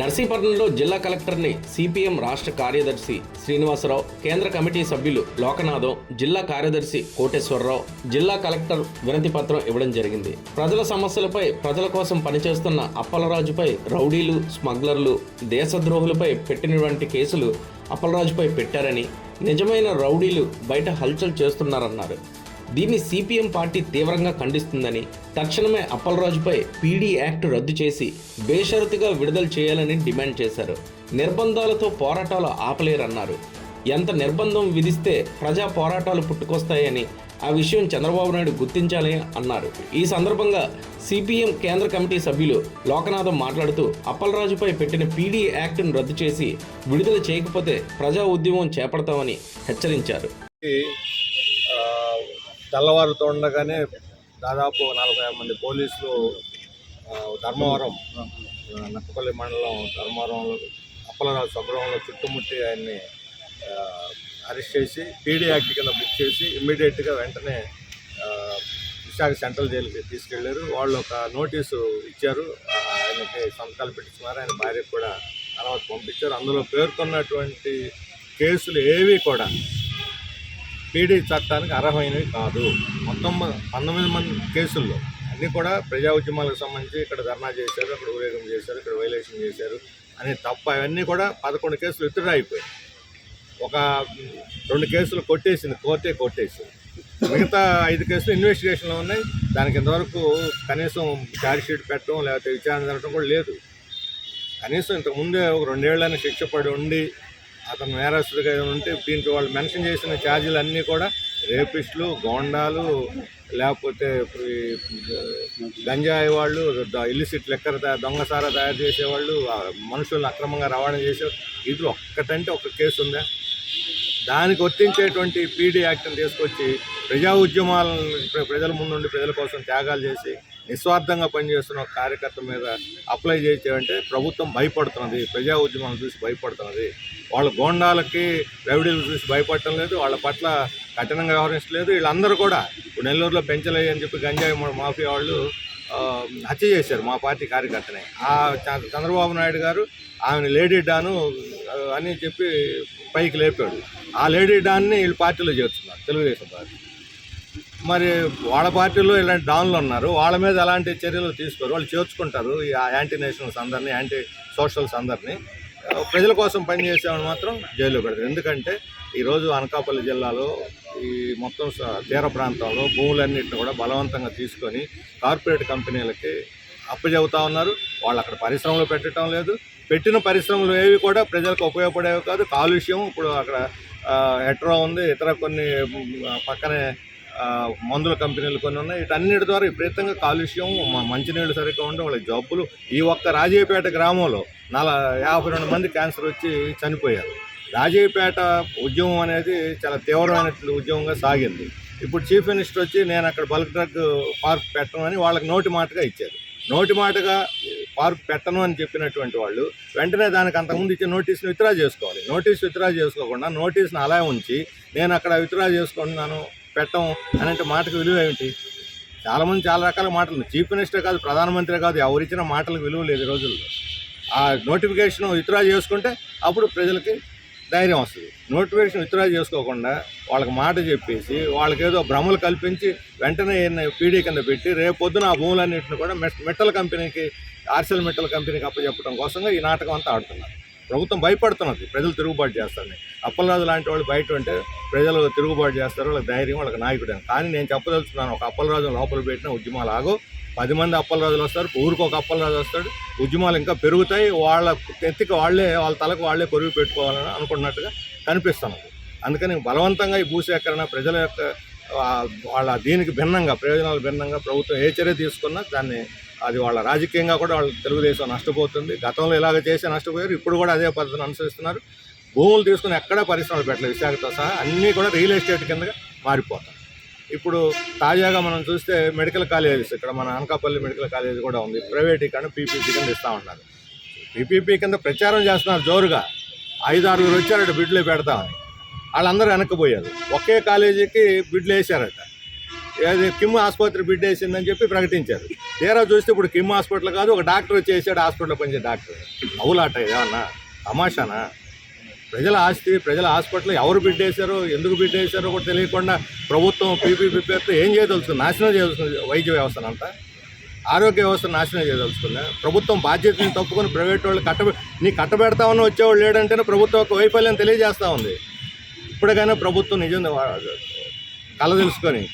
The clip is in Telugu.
నర్సీపట్నంలో జిల్లా కలెక్టర్ని సిపిఎం రాష్ట్ర కార్యదర్శి శ్రీనివాసరావు కేంద్ర కమిటీ సభ్యులు లోకనాథం జిల్లా కార్యదర్శి కోటేశ్వరరావు జిల్లా కలెక్టర్ వినతి పత్రం ఇవ్వడం జరిగింది. ప్రజల సమస్యలపై ప్రజల కోసం పనిచేస్తున్న అప్పలరాజుపై రౌడీలు స్మగ్లర్లు దేశద్రోహులపై పెట్టినటువంటి కేసులు అప్పలరాజుపై పెట్టారని నిజమైన రౌడీలు బయట హల్చల్ చేస్తున్నారన్నారు. దీన్ని సిపిఎం పార్టీ తీవ్రంగా ఖండిస్తుందని తక్షణమే అప్పలరాజుపై పీడీ యాక్ట్ రద్దు చేసి బేషరతుగా విడుదల చేయాలని డిమాండ్ చేశారు. నిర్బంధాలతో పోరాటాలు ఆపలేరన్నారు. ఎంత నిర్బంధం విధిస్తే ప్రజా పోరాటాలు పుట్టుకొస్తాయని ఆ విషయం చంద్రబాబు నాయుడు గుర్తించాలని అన్నారు. ఈ సందర్భంగా సిపిఎం కేంద్ర కమిటీ సభ్యులు లోకనాథం మాట్లాడుతూ అప్పలరాజుపై పెట్టిన పీడీ యాక్ట్ను రద్దు చేసి విడుదల చేయకపోతే ప్రజా ఉద్యమం చేపడతామని హెచ్చరించారు. తెల్లవారుతో ఉండగానే దాదాపు నలభై మంది పోలీసులు ధర్మవరం నక్కపల్లి మండలం ధర్మవరంలో అప్పలరాజు స్వగ్రహంలో చుట్టుముట్టి ఆయన్ని అరెస్ట్ చేసి పీడీ యాక్ట్ కింద బుక్ చేసి ఇమ్మీడియట్గా వెంటనే విశాఖ సెంట్రల్ జైలుకి తీసుకెళ్ళారు. వాళ్ళు ఒక నోటీసు ఇచ్చారు. ఆయనకి సంతకాలు పెట్టించుకున్నారు. ఆయన భార్యకు కూడా తర్వాత పంపించారు. అందులో పేర్కొన్నటువంటి కేసులు ఏవి కూడా పీడీ చట్టానికి అర్హమైనవి కాదు. మొత్తం పంతొమ్మిది మంది కేసుల్లో అన్నీ కూడా ప్రజా ఉద్యమాలకు సంబంధించి ఇక్కడ ధర్నా చేశారు అక్కడ ఊరేగం చేశారు ఇక్కడ వైలేషన్ చేశారు అని తప్ప అవన్నీ కూడా పదకొండు కేసులు విత్డ్రా అయిపోయాయి. ఒక రెండు కేసులు కొట్టేసింది కోర్టే కొట్టేసింది. మిగతా ఐదు కేసులు ఇన్వెస్టిగేషన్లో ఉన్నాయి. దానికి ఇంతవరకు కనీసం ఛార్జ్షీట్ పెట్టడం లేకపోతే విచారణ జరగడం కూడా లేదు. కనీసం ఇంతకు ముందే ఒక రెండేళ్ళైనా శిక్ష పడి ఉండి అతను నేరస్తుడిగా ఉంటే దీంట్లో వాళ్ళు మెన్షన్ చేసిన ఛార్జీలు అన్నీ కూడా రేపిస్టులు గోండాలు లేకపోతే ఈ గంజాయి వాళ్ళు ఇల్లిసిట్ లెక్కర దొంగసారా దొంగ తయారు చేసేవాళ్ళు మనుషులను అక్రమంగా రవాణా చేసే ఇది ఒక్కటంటే ఒక కేసు ఉందా? దానికి వర్తించేటువంటి పీడీ యాక్ట్ని తీసుకొచ్చి ప్రజా ఉద్యమాలను ప్రజల ముందుండి ప్రజల కోసం త్యాగాలు చేసి నిస్వార్థంగా పనిచేస్తున్న ఒక కార్యకర్త మీద అప్లై చేసేవంటే ప్రభుత్వం భయపడుతున్నది ప్రజా ఉద్యమాలను చూసి భయపడుతున్నది. వాళ్ళ గోండాలకి రౌడీలు చూసి భయపడటం లేదు వాళ్ళ పట్ల కఠినంగా వ్యవహరించలేదు. వీళ్ళందరూ కూడా ఇప్పుడు నెల్లూరులో పెంచలే అని చెప్పి గంజాయి మాఫియా వాళ్ళు హత్య చేశారు మా పార్టీ కార్యకర్తని. ఆ చంద్రబాబు నాయుడు గారు ఆమెను లేడీ డాను అని చెప్పి పైకి లేపాడు. ఆ లేడీ డాన్ని వీళ్ళు పార్టీలో చేర్చున్నారు తెలుగుదేశం పార్టీ. మరి వాళ్ళ పార్టీలో ఇలాంటి డాన్లు ఉన్నారు. వాళ్ళ మీద అలాంటి చర్యలు తీసుకోరు. వాళ్ళు చేర్చుకుంటారు ఈ యాంటీ నేషనల్స్ అందరినీ యాంటీ సోషల్స్ అందరినీ. ప్రజల కోసం పనిచేసేవాళ్ళు మాత్రం జైల్లో పెడతారు. ఎందుకంటే ఈరోజు అనకాపల్లి జిల్లాలో ఈ మొత్తం స- తీర ప్రాంతంలో భూములన్నింటిని కూడా బలవంతంగా తీసుకొని కార్పొరేట్ కంపెనీలకి అప్పచెబుతా ఉన్నారు. వాళ్ళు అక్కడ పరిశ్రమలు పెట్టడం లేదు. పెట్టిన పరిశ్రమలు ఏవి కూడా ప్రజలకు ఉపయోగపడేవి కాదు. కాలుష్యం ఇప్పుడు అక్కడ హెట్రో ఉంది ఇతర కొన్ని పక్కనే మందుల కంపెనీలు కొన్ని ఉన్నాయి. వీటన్నిటి ద్వారా విపరీతంగా కాలుష్యం మంచినీళ్ళు సరిగ్గా ఉండడం వాళ్ళ జబ్బులు. ఈ ఒక్క రాజీవ్పేట గ్రామంలో నల యాభై రెండు మంది క్యాన్సర్ వచ్చి చనిపోయారు. రాజీవ్పేట ఉద్యమం అనేది చాలా తీవ్రమైన ఉద్యమంగా సాగింది. ఇప్పుడు చీఫ్ మినిస్టర్ వచ్చి నేను అక్కడ బల్క్ డ్రగ్ పార్క్ పెట్టను అని వాళ్ళకి నోటి మాటగా ఇచ్చారు. నోటి మాటగా పార్క్ పెట్టను అని చెప్పినటువంటి వాళ్ళు వెంటనే దానికి అంతకుముందు ఇచ్చే నోటీస్ని విత్డ్రా చేసుకోవాలి. నోటీస్ విత్డ్రా చేసుకోకుండా నోటీస్ని అలా ఉంచి నేను అక్కడ విత్డ్రా చేసుకుంటున్నాను పెట్టం అని మాటకు విలువ ఏమిటి? చాలామంది చాలా రకాల మాటలు చీఫ్ మినిస్టర్ కాదు ప్రధానమంత్రి కాదు ఎవరిచ్చిన మాటలకు విలువ లేదు రోజుల్లో. ఆ నోటిఫికేషన్ విత్డ్రా చేసుకుంటే అప్పుడు ప్రజలకి ధైర్యం వస్తుంది. నోటిఫికేషన్ విత్డ్రా చేసుకోకుండా వాళ్ళకి మాట చెప్పేసి వాళ్ళకి ఏదో భ్రమలు కల్పించి వెంటనే పీడీ కింద పెట్టి రేపు పొద్దున ఆ భూములన్నింటిని కూడా మెట్ మెట్టల కంపెనీకి ఆర్సెల్ మెట్టల కంపెనీకి అప్పచెప్పడం కోసంగా ఈ నాటకం అంతా ఆడుతున్నారు. ప్రభుత్వం భయపడుతున్నది ప్రజలు తిరుగుబాటు చేస్తారని. అప్పలరాజు లాంటి వాళ్ళు బయట ఉంటే ప్రజలు తిరుగుబాటు చేస్తారు వాళ్ళకి ధైర్యం వాళ్ళకి నాయకుడు. కానీ నేను చెప్పదలుచుకున్నాను ఒక అప్పలరాజు లోపల పెట్టిన ఉద్యమాలు ఆగో. పది మంది అప్పలరాజులు వస్తారు ఊరికి ఒక అప్పలరాజు వస్తాడు. ఉద్యమాలు ఇంకా పెరుగుతాయి వాళ్ళ ఎత్తికి వాళ్ళే వాళ్ళ తలకు వాళ్ళే కొరువు పెట్టుకోవాలని అనుకున్నట్టుగా కనిపిస్తున్నది. అందుకని బలవంతంగా ఈ భూసేకరణ ప్రజల యొక్క వాళ్ళ దీనికి భిన్నంగా ప్రయోజనాలు భిన్నంగా ప్రభుత్వం ఏ చర్య తీసుకున్నా దాన్ని అది వాళ్ళ రాజకీయంగా కూడా వాళ్ళ తెలుగుదేశం నష్టపోతుంది. గతంలో ఇలాగ చేసి నష్టపోయారు. ఇప్పుడు కూడా అదే పద్ధతిని అనుసరిస్తున్నారు. భూములు తీసుకుని ఎక్కడా పరిశ్రమలు పెట్టలేదు. విశాఖతో సహా అన్నీ కూడా రియల్ ఎస్టేట్ కిందగా మారిపోతాయి. ఇప్పుడు తాజాగా మనం చూస్తే మెడికల్ కాలేజెస్ ఇక్కడ మన అనకాపల్లి మెడికల్ కాలేజ్ కూడా ఉంది. ప్రైవేటీకరణ పీపీపీ కింద ఇస్తా ఉన్నారు. పీపీపీ కింద ప్రచారం చేస్తున్నారు జోరుగా. ఐదు ఆరుగురు వచ్చారట బిడ్లు పెడతామని. వాళ్ళందరూ వెనక్కిపోయారు. ఒకే కాలేజీకి బిడ్లు వేశారట. ఏది కిమ్ ఆసుపత్రి బిడ్ వేసిందని చెప్పి ప్రకటించారు. తీరా చూస్తే ఇప్పుడు కిమ్ హాస్పిటల్ కాదు ఒక డాక్టర్ వచ్చేసాడు హాస్పిటల్లో పనిచే డాక్టర్. అవులాట ఏమన్నా? తమాషానా? ప్రజల ఆస్తి ప్రజల హాస్పిటల్ ఎవరు బిడ్డేశారో ఎందుకు బిడ్డేశారో కూడా తెలియకుండా ప్రభుత్వం పీపీపీ పేరుతో ఏం చేయదలుచుకుంది? నాశనం చేయదలుచుకుంది వైద్య వ్యవస్థనంతా ఆరోగ్య వ్యవస్థ నాశనం చేయదలుచుకుంది. ప్రభుత్వం బాధ్యతని తప్పుకొని ప్రైవేట్ వాళ్ళు కట్ట నీ కట్టబెడతామని వచ్చేవాళ్ళు లేడంటేనే ప్రభుత్వం యొక్క వైఫల్యం తెలియజేస్తూ ఉంది. ఇప్పటికైనా ప్రభుత్వం నిజం కళ తెలుసుకొని